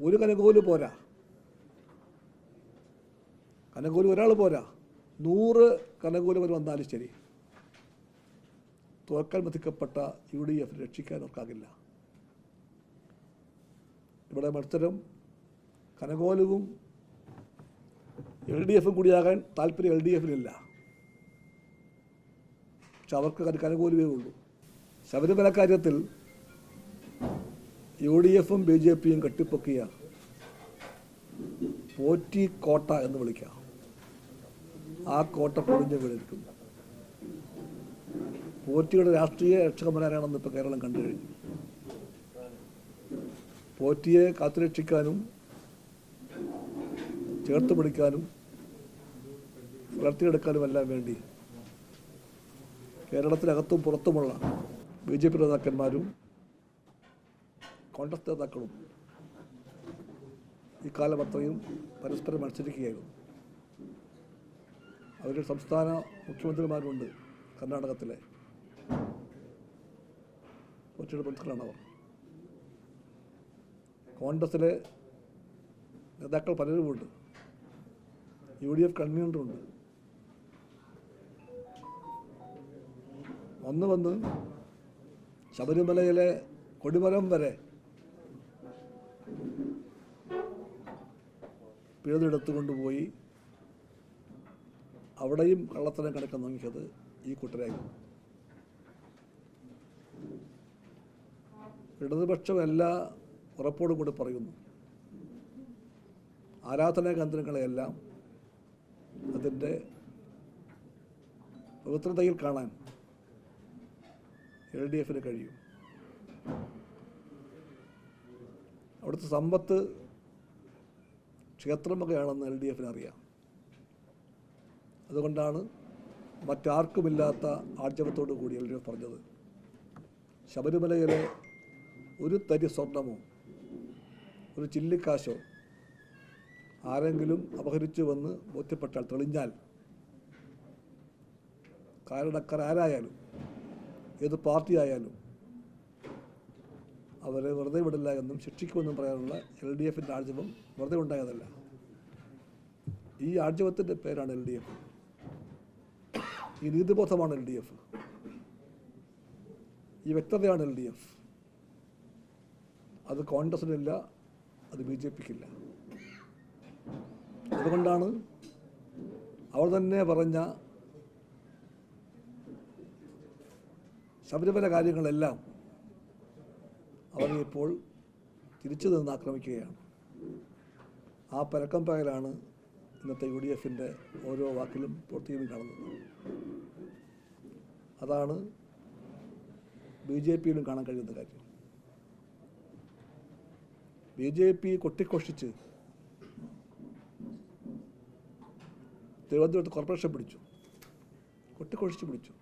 ഒരു കനകോൽ പോരാ. കനകോൽ ഒരാൾ പോരാ. നൂറ് കനകോൽ വരെ വന്നാലും ശരി. തോൽക്കാൻ മതിക്കപ്പെട്ട യു ഡി എഫ് രക്ഷിക്കാൻ അവർക്കാകില്ല ഇവിടെ മത്സരം കനകോലവും എൽ ഡി എഫും കൂടിയാകാൻ താല്പര്യം എൽ ഡി എഫിനില്ല പക്ഷെ അവർക്ക് കനകോലുവേ ഉള്ളൂ. ശബരിമല കാര്യത്തിൽ യു ഡി എഫും ബി ജെ പിയും കെട്ടിപ്പൊക്കിയ പോറ്റി കോട്ട എന്ന് വിളിക്കാം. ആ കോട്ട പൊളിഞ്ഞു വീണിരിക്കുന്നു പോറ്റിയുടെ രാഷ്ട്രീയ രക്ഷകന്മാരാണെന്ന് ഇപ്പോൾ കേരളം കണ്ടു കഴിഞ്ഞു. പോറ്റിയെ കാത്തുരക്ഷിക്കാനും ചേർത്ത് പിടിക്കാനും വളർത്തിയെടുക്കാനും എല്ലാം വേണ്ടി കേരളത്തിനകത്തും പുറത്തുമുള്ള ബി ജെ പി നേതാക്കന്മാരും കോൺഗ്രസ് നേതാക്കളും ഇക്കാലം അത്രയും പരസ്പരം മത്സരിക്കുകയായിരുന്നു. അവരുടെ സംസ്ഥാന മുഖ്യമന്ത്രിമാരുണ്ട് കർണാടകത്തിലെ. കൊച്ചിയുടെ ബന്ധുക്കളാണ് അവർ കോൺഗ്രസിലെ നേതാക്കൾ പലരുമുണ്ട്. യു ഡി എഫ് കൺവീനറുണ്ട്. വന്ന് വന്ന് ശബരിമലയിലെ കൊടിമരം വരെ പിഴുതെടുത്തു കൊണ്ടുപോയി അവിടെയും കള്ളത്തരം കിടക്കാൻ നോക്കിയത് ഈ കൂട്ടരായിരുന്നു ഇടതുപക്ഷമല്ല ഉറപ്പോടും കൂടി പറയുന്നു. ആരാധനാ കേന്ദ്രങ്ങളെയെല്ലാം അതിന്റെ പവിത്രതയിൽ കാണാൻ എൽ ഡി എഫിന് കഴിയും. അവിടുത്തെ സമ്പത്ത് ക്ഷേത്രമൊക്കെയാണെന്ന് എൽ ഡി എഫിന് അറിയാം. അതുകൊണ്ടാണ് മറ്റാർക്കുമില്ലാത്ത ആർജവത്തോടു കൂടി എൽ ഡി എഫ് പറഞ്ഞത്. ശബരിമലയിലെ ഒരു തരി സ്വർണമോ ഒരു ചില്ലിക്കാശോ ആരെങ്കിലും അപഹരിച്ചു വന്ന് ബോധ്യപ്പെട്ടാൽ തെളിഞ്ഞാൽ കാരണക്കാർ ആരായാലും ഏത് പാർട്ടി ആയാലും അവരെ വെറുതെ വിടില്ല എന്നും ശിക്ഷിക്കുമെന്നും പറയാനുള്ള എൽ ഡി എഫിന്റെ ആർജവം വെറുതെ ഉണ്ടായതല്ല. ഈ ആർജവത്തിന്റെ പേരാണ് എൽ ഡി എഫ്. ഈ നീതിബോധമാണ് എൽ ഡി എഫ്. ഈ വ്യക്തതയാണ് എൽ ഡി എഫ്. അത് കോൺഗ്രസിനില്ല അത് ബി ജെ പിക്കില്ല. അതുകൊണ്ടാണ് അവർ തന്നെ പറഞ്ഞ ശബരിമല കാര്യങ്ങളെല്ലാം അവർ ഇപ്പോൾ തിരിച്ചു നിന്ന് ആക്രമിക്കുകയാണ്. ആ പരക്കം പകലാണ് ഇന്നത്തെ യു ഡി എഫിന്റെ ഓരോ വാക്കിലും പ്രവൃത്തിയിലും കാണുന്നത്. അതാണ് ബി ജെ പിയിലും കാണാൻ കഴിയുന്ന കാര്യം. ബി ജെ പി കൊട്ടിക്കൊഷിച്ച് തിരുവനന്തപുരത്ത് കോർപ്പറേഷൻ പിടിച്ചു. കൊട്ടിക്കൊഴിച്ച് പിടിച്ചു.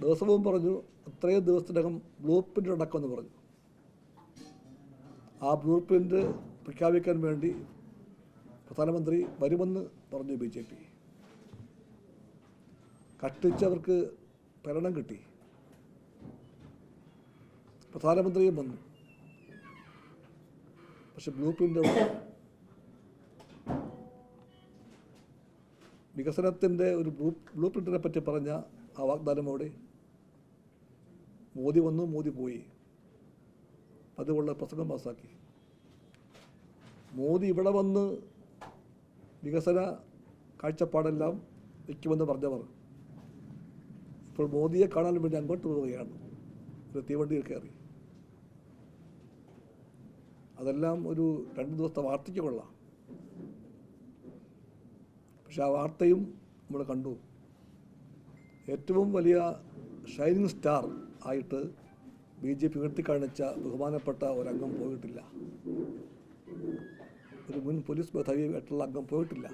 ദിവസവും പറഞ്ഞു ഇത്രയും ദിവസത്തിനകം ബ്ലൂ പ്രിന്റ് ഉണ്ടാക്കുമെന്ന് പറഞ്ഞു. ആ ബ്ലൂ പ്രിന്റ് പ്രഖ്യാപിക്കാൻ വേണ്ടി പ്രധാനമന്ത്രി വരുമെന്ന് പറഞ്ഞു ബി ജെ പി. കട്ടിച്ചവർക്ക് ഭരണം കിട്ടി. പ്രധാനമന്ത്രിയും വന്നു. പക്ഷെ ബ്ലൂ പ്രിന്റ് വികസനത്തിന്റെ ഒരു ബ്ലൂ ബ്ലൂ പ്രിന്റിനെ പറ്റി പറഞ്ഞ ആ വാഗ്ദാനമോടെ മോദി വന്നു മോദി പോയി. അതുകൊണ്ട് പ്രസംഗം പാസ്സാക്കി മോദി ഇവിടെ വന്ന് വികസന കാഴ്ചപ്പാടെല്ലാം വയ്ക്കുമെന്ന് പറഞ്ഞവർ. ഇപ്പോൾ മോദിയെ കാണാൻ വേണ്ടി അങ്ങോട്ട് പോവുകയാണ്. ഒരു തീവണ്ടിയിൽ കയറി. അതെല്ലാം ഒരു രണ്ട് ദിവസത്തെ വാർത്തയ്ക്ക് കൊള്ളാം. പക്ഷെ ആ വാർത്തയും നമ്മൾ കണ്ടു. ഏറ്റവും വലിയ ഷൈനിങ് സ്റ്റാർ ആയിട്ട് ബി ജെ പി ഉയർത്തിക്കാണിച്ച ബഹുമാനപ്പെട്ട ഒരംഗം പോയിട്ടില്ല. ഒരു മുൻ പോലീസ് മേധാവി ആയിട്ടുള്ള അംഗം പോയിട്ടില്ല.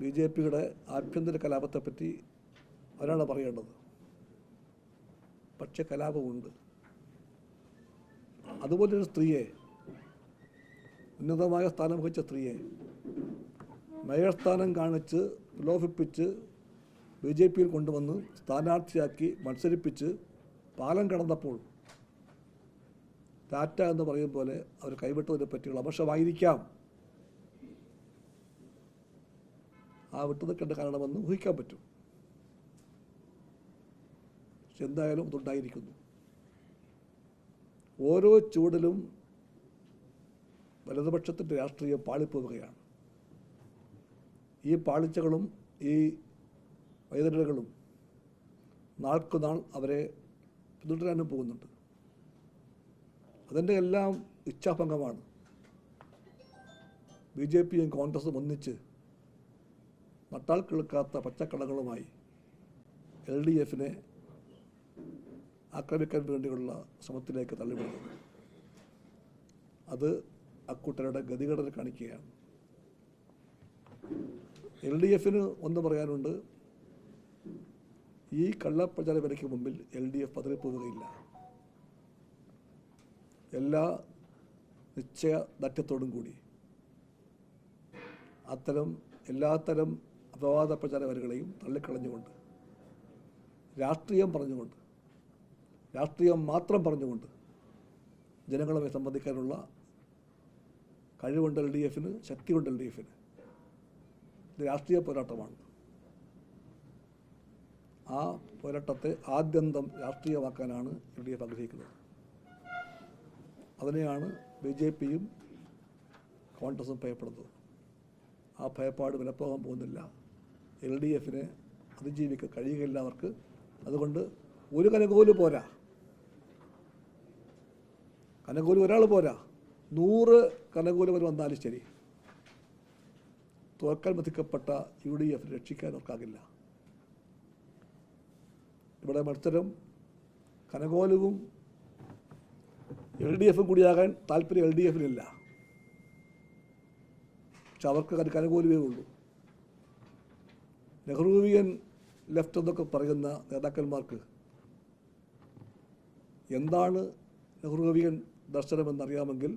ബി ജെ പിയുടെ ആഭ്യന്തര കലാപത്തെപ്പറ്റി അവരാണ് പറയേണ്ടത് പക്ഷെ കലാപമുണ്ട്. അതുപോലൊരു സ്ത്രീയെ ഉന്നതമായ സ്ഥാനം വഹിച്ച സ്ത്രീയെ മേയർ സ്ഥാനം കാണിച്ച് പ്രലോഭിപ്പിച്ച് ബി ജെ പിയിൽ കൊണ്ടുവന്ന് സ്ഥാനാർത്ഥിയാക്കി മത്സരിപ്പിച്ച് പാലം കടന്നപ്പോൾ ടാറ്റ എന്ന് പറയും പോലെ അവർ കൈവിട്ടതിനെ പറ്റിയുള്ള അപക്ഷമായിരിക്കാം. ആ വിട്ടത് കണ്ട് കാരണമെന്ന് ഊഹിക്കാൻ പറ്റും. പക്ഷെ എന്തായാലും അതുണ്ടായിരിക്കുന്നു. ഓരോ ചൂടിലും വലതുപക്ഷത്തിന്റെ രാഷ്ട്രീയം പാളിപ്പോവുകയാണ്. ഈ പാളിച്ചകളും ഈ വൈതരണകളും നാൾക്കുനാൾ അവരെ പിന്തുടരാനും പോകുന്നുണ്ട്. അതിന്റെ എല്ലാം ഇച്ഛാഭംഗമാണ്. ബി ജെ പിയും കോൺഗ്രസും ഒന്നിച്ച് നട്ടാൽ കിളുക്കാത്ത പച്ചക്കടകളുമായി എൽ ഡി എഫിനെ ആക്രമിക്കാൻ വേണ്ടിയുള്ള ശ്രമത്തിലേക്ക് തള്ളിവിടുന്നു അത് അക്കൂട്ടരുടെ ഗതികേടൽ കാണിക്കുകയാണ്. എൽ ഡി എഫിന് ഒന്ന് പറയാനുണ്ട്. ഈ കള്ളപ്രചാര വിലയ്ക്ക് മുമ്പിൽ എൽ ഡി എഫ് പതറിപ്പോവുകയില്ല. എല്ലാ നിശ്ചയ നിശ്ചയദാർഢ്യത്തോടും കൂടി. അത്തരം എല്ലാത്തരം അപവാദ പ്രചാര വരികളെയും തള്ളിക്കളഞ്ഞുകൊണ്ട് രാഷ്ട്രീയം പറഞ്ഞുകൊണ്ട് രാഷ്ട്രീയം മാത്രം പറഞ്ഞുകൊണ്ട് ജനങ്ങളുമായി സംബന്ധിക്കാനുള്ള കഴിവുണ്ട് എൽ ഡി എഫിന് ശക്തിയുണ്ട് എൽ ഡി എഫിന്. രാഷ്ട്രീയ പോരാട്ടമാണ്. ആ പോരാട്ടത്തെ ആദ്യന്തം രാഷ്ട്രീയമാക്കാനാണ് എൽ ഡി എഫ് ആഗ്രഹിക്കുന്നത്. അതിനെയാണ് ബി ജെ പിയും കോൺഗ്രസും ഭയപ്പെടുന്നത്. ആ ഭയപ്പാട് വിലപ്പോകാൻ പോകുന്നില്ല. എൽ ഡി എഫിനെ അതിജീവിക്കാൻ കഴിയുകയില്ല അവർക്ക്. അതുകൊണ്ട് ഒരു കനകോൽ പോരാ. കനകോൽ ഒരാൾ പോരാ. നൂറ് കനകോലുകൾ വന്നാലും ശരി. തോൽക്കാൻ മതിക്കപ്പെട്ട യു ഡി എഫ് രക്ഷിക്കാൻ അവർക്കാകില്ല. ഇവിടെ മത്സരം കനകോലവും എൽ ഡി എഫും കൂടിയാകാൻ താല്പര്യം എൽ ഡി എഫിനില്ല. പക്ഷെ അവർക്ക് കനകോലുവേ ഉള്ളൂ. നെഹ്റുവിയൻ ലെഫ്റ്റ് എന്നൊക്കെ പറയുന്ന നേതാക്കന്മാർക്ക് എന്താണ് നെഹ്റുവിയൻ ദർശനമെന്നറിയാമെങ്കിൽ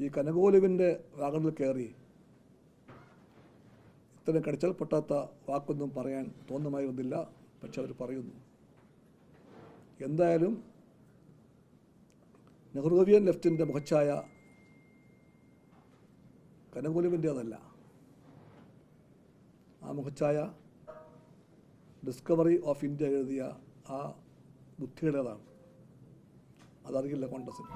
ഈ കനകോലുവിന്റെ വാഗണിൽ കയറി ഇത്തരം കടിച്ചാൽ പൊട്ടാത്ത വാക്കൊന്നും പറയാൻ തോന്നുമായിരുന്നില്ല. പക്ഷെ അവർ പറയുന്നു. എന്തായാലും നെഹ്റുവിയൻ ലെഫ്റ്റിന്റെ മുഖച്ഛായ അതല്ല ആ മുഖച്ഛായ ഡിസ്കവറി ഓഫ് ഇന്ത്യ എഴുതിയ ആ ബുദ്ധിയുടേതാണ്. അതറിയില്ല കോൺഗ്രസിന്